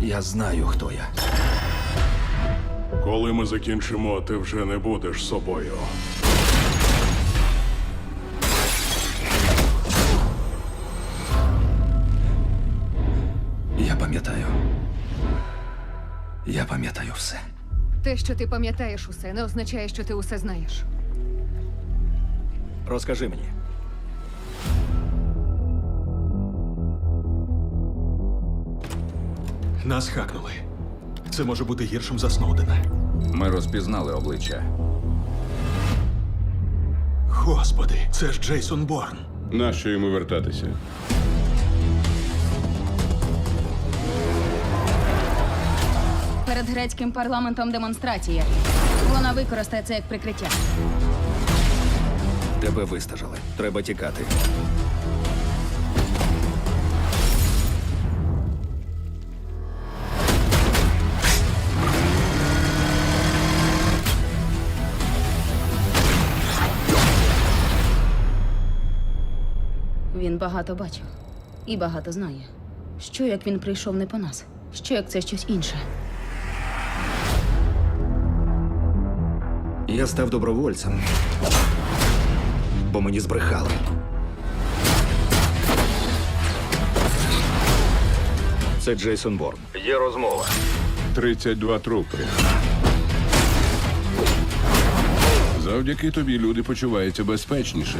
Я знаю, хто я. Коли ми закінчимо, ти вже не будеш собою. Я пам'ятаю. Я пам'ятаю все. Те, що ти пам'ятаєш усе, не означає, що ти усе знаєш. Розкажи мені. Нас хакнули. Це може бути гіршим за Сноудена. Ми розпізнали обличчя. Господи, це ж Джейсон Борн. Нащо йому вертатися? Перед грецьким парламентом демонстрація. Вона використає це як прикриття. Тебе вистежили. Треба тікати. Він багато бачив і багато знає. Що як він прийшов не по нас? Що як це щось інше? Я став добровольцем. Бо мені збрехали. Це Джейсон Борн. Є розмова. 32 трупи. Завдяки тобі люди почуваються безпечніше.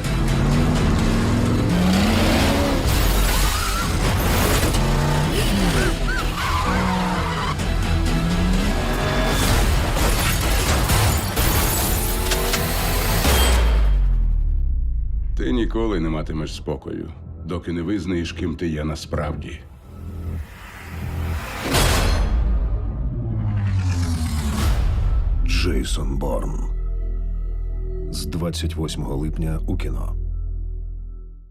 Ти ніколи не матимеш спокою, доки не визнаєш, ким ти є насправді. Джейсон Борн з 28 липня у кіно.